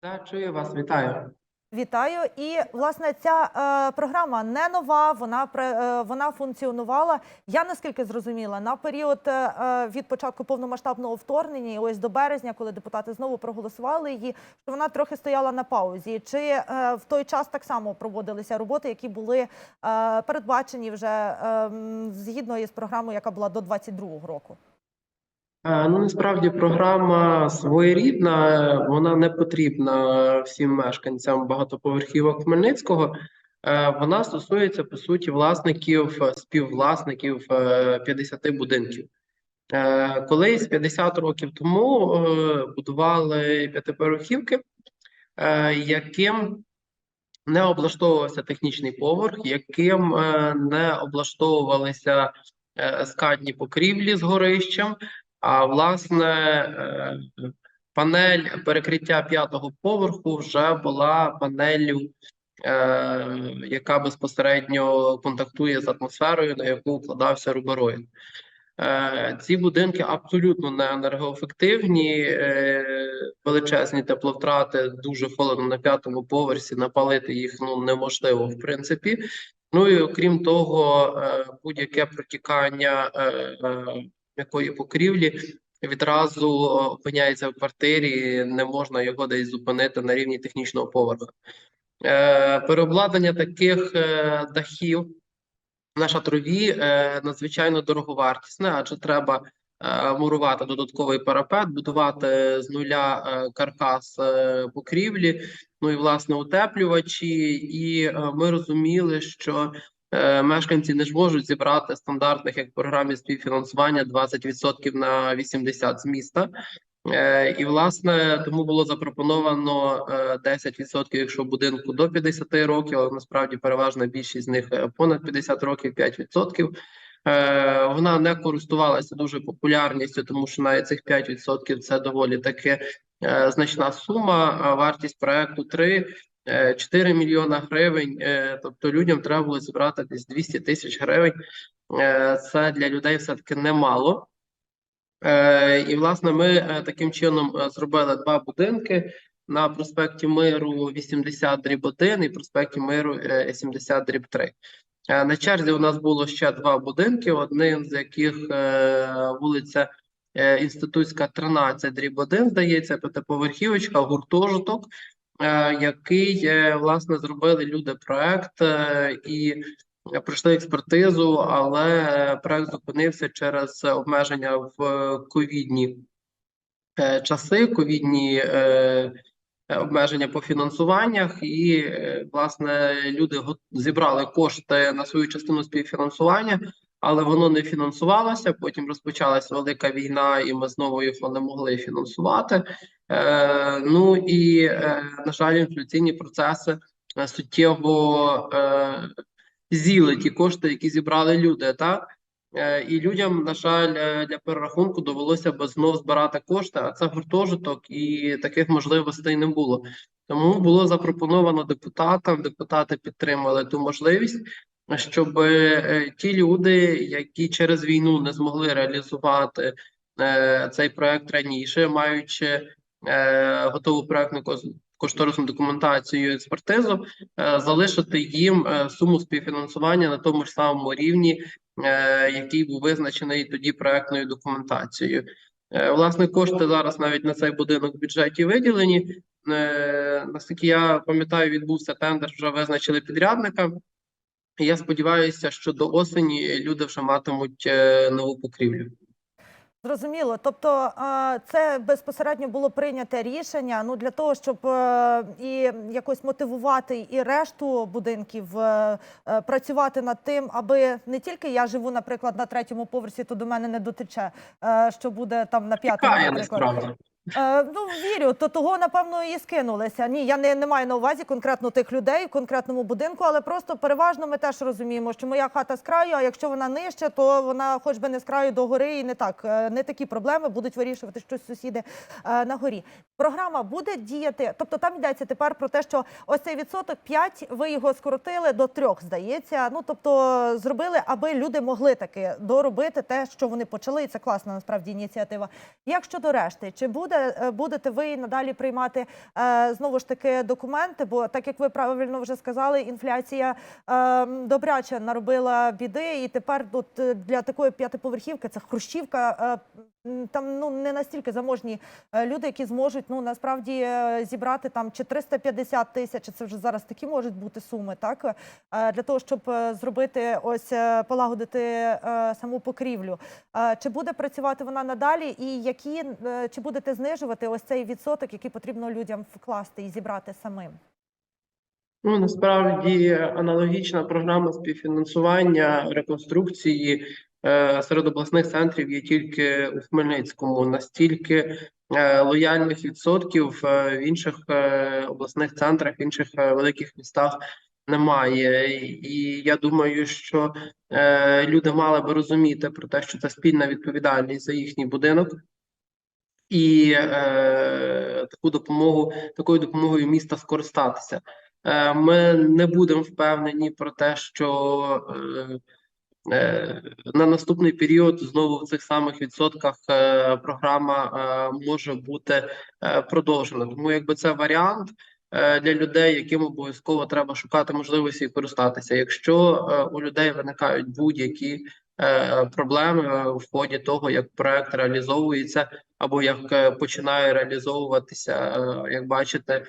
Так, чую вас, вітаю. Вітаю. І власне ця е, програма не нова. Вона е, вона функціонувала. Я наскільки зрозуміла на період е, е, від початку повномасштабного вторгнення, і ось до березня, коли депутати знову проголосували її, що вона трохи стояла на паузі. Чи е, в той час так само проводилися роботи, які були е, передбачені вже е, згідно із програмою, яка була до 22-го року? Е, Ну, насправді програма своєрідна, вона не потрібна всім мешканцям багатоповерхівок Хмельницького. Е, Вона стосується, по суті, власників, співвласників е, 50 будинків. Е, Колись 50 років тому будували п'ятиповерхівки, яким не облаштовувався технічний поверх, яким не облаштовувалися скатні покрівлі з горищем, а власне е, панель перекриття п'ятого поверху вже була панеллю, е, яка безпосередньо контактує з атмосферою, на яку вкладався рубероїд. Е, Ці будинки абсолютно не енергоефективні, величезні тепловтрати, дуже холодно на п'ятому поверсі, напалити їх ну неможливо в принципі. Ну і окрім того, будь-яке протікання м'якої покрівлі відразу опиняється в квартирі, не можна його десь зупинити на рівні технічного поверху. Е, Переобладнання таких е, дахів на шатрові е, надзвичайно дороговартісне, адже треба мурувати додатковий парапет, будувати з нуля каркас покрівлі, ну і власне утеплювачі. І ми розуміли, що мешканці не зможуть зібрати стандартних як в програмі співфінансування 20% на 80% з міста. Е, І власне тому було запропоновано е, 10%, якщо будинку до 50 років, але насправді переважна більшість з них е, понад 50 років, 5%. Е, Вона не користувалася дуже популярністю, тому що навіть цих 5% це доволі таки е, значна сума. Вартість проекту 3 е, 4 мільйона гривень. Е, Тобто людям треба було зібрати десь 200 тисяч гривень. Е, Це для людей все таки немало. Е, і власне ми таким чином зробили два будинки на проспекті Миру 80 дріб 1 і проспекті Миру е, 70 дріб 3. Е, На черзі у нас було ще два будинки, одним з яких вулиця Інститутська 13 дріб 1, здається, п'ятиповерхівочка, гуртожиток, який е, власне зробили люди проект е, і Е, пройшли експертизу, але е, проект зупинився через обмеження в е, ковідні е, часи, ковідні е, е, обмеження по фінансуваннях, і е, власне люди зібрали кошти на свою частину співфінансування, але воно не фінансувалося. Потім розпочалася велика війна, і ми знову його не могли фінансувати. Е, ну і е, на жаль, інфляційні процеси е, суттєво е, з'їли ті кошти, які зібрали люди, так? Е, І людям, на жаль, е, для перерахунку довелося б знов збирати кошти, а це гуртожиток, і таких можливостей не було. Тому було запропоновано депутатам, депутати підтримали ту можливість, щоб е, ті люди, які через війну не змогли реалізувати е, цей проект раніше, маючи е, готову проектну кошторисну документацію і експертизу, е, залишити їм е, суму співфінансування на тому ж самому рівні, е, який був визначений тоді проектною документацією. Е, Власне, кошти зараз навіть на цей будинок в бюджеті виділені. Е, Наскільки я пам'ятаю, відбувся тендер, вже визначили підрядника. Я сподіваюся, що до осені люди вже матимуть е, нову покрівлю. Зрозуміло. Тобто це безпосередньо було прийняте рішення ну, для того, щоб е, і якось мотивувати і решту будинків е, працювати над тим, аби не тільки я живу, наприклад, на третьому поверсі, то до мене не дотече, що буде там на п'ятому, наприклад. Е, ну, вірю, то того, напевно, і скинулися. Ні, я не, не маю на увазі конкретно тих людей в конкретному будинку, але просто переважно ми теж розуміємо, що моя хата з краю, а якщо вона нижче, то вона хоч би не з краю до гори, і не так. Е, Не такі проблеми будуть вирішувати щось сусіди е, на горі. Програма буде діяти, тобто там йдеться тепер про те, що ось цей відсоток 5, ви його скоротили до трьох, здається. Ну тобто зробили, аби люди могли таки доробити те, що вони почали, і це класна насправді ініціатива. Як щодо решти, чи буде е, будете ви надалі приймати е, знову ж таки документи? Бо так як ви правильно вже сказали, інфляція е, добряче наробила біди, і тепер тут е, для такої п'ятиповерхівки це хрущівка. Е, там ну не настільки заможні е, люди, які зможуть ну насправді е, зібрати там чи 350 тисяч. Це вже зараз такі можуть бути суми, так е, для того, щоб зробити ось полагодити саму покрівлю. Чи буде працювати вона надалі, і які чи будете знижувати ось цей відсоток, який потрібно людям вкласти і зібрати самим? Ну, насправді аналогічна програма співфінансування реконструкції серед обласних центрів є тільки у Хмельницькому. Настільки е, лояльних відсотків е, в інших е, обласних центрах, в інших е, великих містах немає. І я думаю, що е, люди мали би розуміти про те, що це спільна відповідальність за їхній будинок. І е, таку допомогу, такою допомогою міста скористатися. Е, Ми не будемо впевнені про те, що е, е, на наступний період знову в цих самих відсотках е, програма е, може бути е, продовжена. Тому якби це варіант е, для людей, яким обов'язково треба шукати можливості і користатися. Якщо е, у людей виникають будь-які е, проблеми в ході того, як проект реалізовується, або як е, починає реалізовуватися, е, як бачите, е,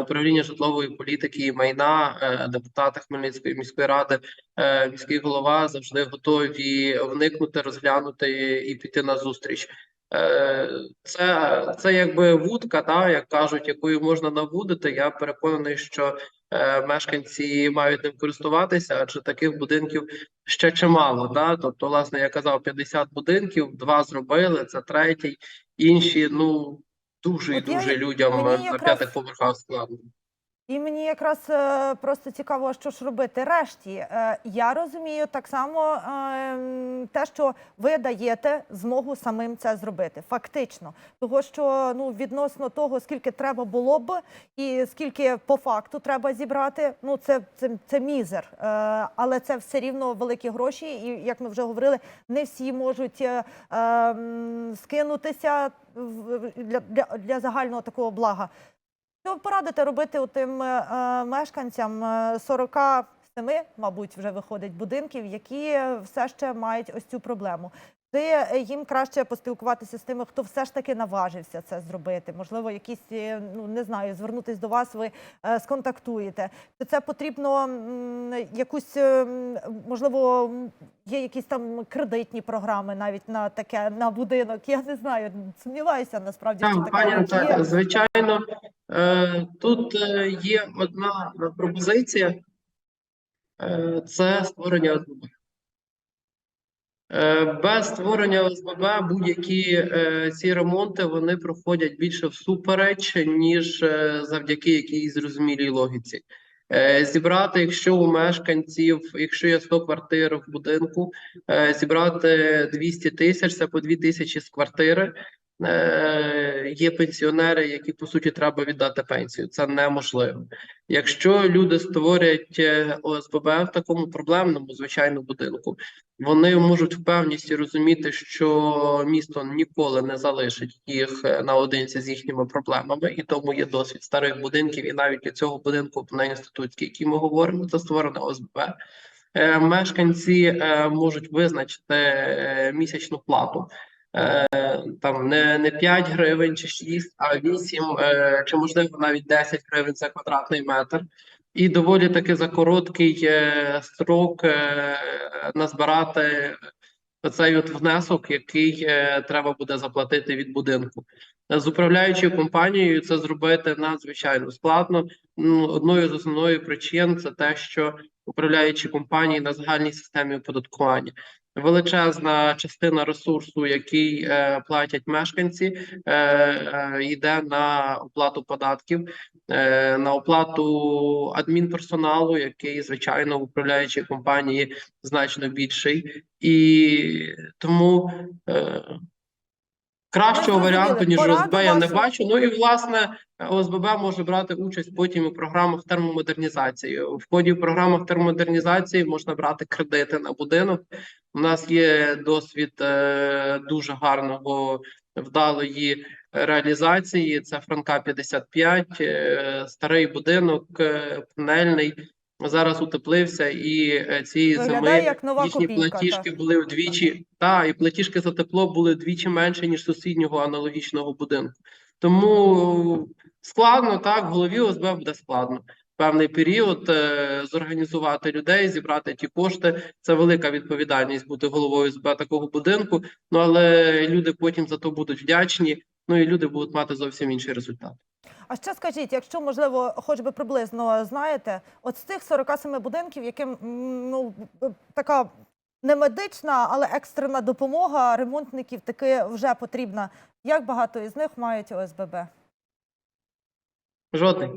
управління житлової політики і майна, е, депутати Хмельницької міської ради, е, міський голова завжди готові вникнути, розглянути і піти на зустріч. Е, Це, це якби вудка, та, як кажуть, якою можна навудити. Я переконаний, що е, мешканці мають ним користуватися, адже таких будинків ще чимало. Да? Тобто, власне, я казав, 50 будинків, два зробили, це третій, інші, ну, дуже і дуже людям на п'ятих поверхах складно. І мені якраз е, просто цікаво, що ж робити решті. Е, я розумію так само е, те, що ви даєте змогу самим це зробити. Фактично, того що ну відносно того, скільки треба було б, і скільки по факту треба зібрати. Ну це це, це мізер, але це все рівно великі гроші. І як ми вже говорили, не всі можуть скинутися для, для, для загального такого блага. Що ви порадите робити тим е, е, мешканцям е, 47, мабуть, вже виходить будинків, які е, все ще мають ось цю проблему? Чи е, їм краще поспілкуватися з тими, хто все ж таки наважився це зробити? Можливо, якісь е, ну не знаю, звернутись до вас, ви е, сконтактуєте. Чи це потрібно м, якусь е, можливо є якісь там кредитні програми навіть на таке на будинок? Я не знаю, сумніваюся насправді, що Так, така пані. Наталя, звичайно, е, тут е, є одна пропозиція, е, це створення ОСББ. Е, Без створення ОСББ будь-які е, ці ремонти вони проходять більше всупереч, ніж е, завдяки якійсь зрозумілій логіці. Е, Зібрати, якщо у мешканців, якщо є 100 квартир в будинку, е, зібрати 200 тисяч, це по 2 тисячі з квартири. Е, Є пенсіонери, які по суті треба віддати пенсію. Це неможливо. Якщо люди створять е, ОСББ в такому проблемному, звичайно, будинку, вони можуть в певністі розуміти, що місто ніколи не залишить їх е, наодинці з їхніми проблемами, і тому є досвід старих будинків, і навіть для цього будинку на інститутській, який ми говоримо, це створено ОСББ. Мешканці можуть визначити місячну плату. Е, Там не, не 5 гривень чи 6, а 8, е, чи можливо навіть 10 гривень за квадратний метр. І доволі таки за короткий е, строк назбирати оцей от внесок, який треба буде заплатити від будинку. З управляючою компанією це зробити надзвичайно складно. Ну, одною з основних причин це те, що управляючі компанії на загальній системі оподаткування. Величезна частина ресурсу, який е, платять мешканці, е, е, йде на оплату податків, е, на оплату адмінперсоналу, який звичайно в управляючій компанії значно більший, і тому е, кращого варіанту ніж Пораду ОСБ я не бачу. Ну і власне ОСББ може брати участь потім у програмах термомодернізації. В ході програмах термомодернізації можна брати кредити на будинок. У нас є досвід е, дуже гарного вдалої реалізації. Це Франка 55, е, старий будинок, е, панельний. Зараз утеплився, і цієї Виглядає зими як нова їхні копійка, платіжки так. були вдвічі, та і платіжки за тепло були вдвічі менше ніж сусіднього аналогічного будинку. Тому складно так, в голові ОСБ буде складно. Певний період е, зорганізувати людей, зібрати ті кошти. Це велика відповідальність бути головою СБ такого будинку. Ну але люди потім за то будуть вдячні. Ну і люди будуть мати зовсім інший результат. А ще скажіть, якщо можливо, хоч би приблизно знаєте, от з тих 47 будинків, яким ну така не медична, але екстрена допомога ремонтників таки вже потрібна. Як багато із них мають ОСББ? Жодний.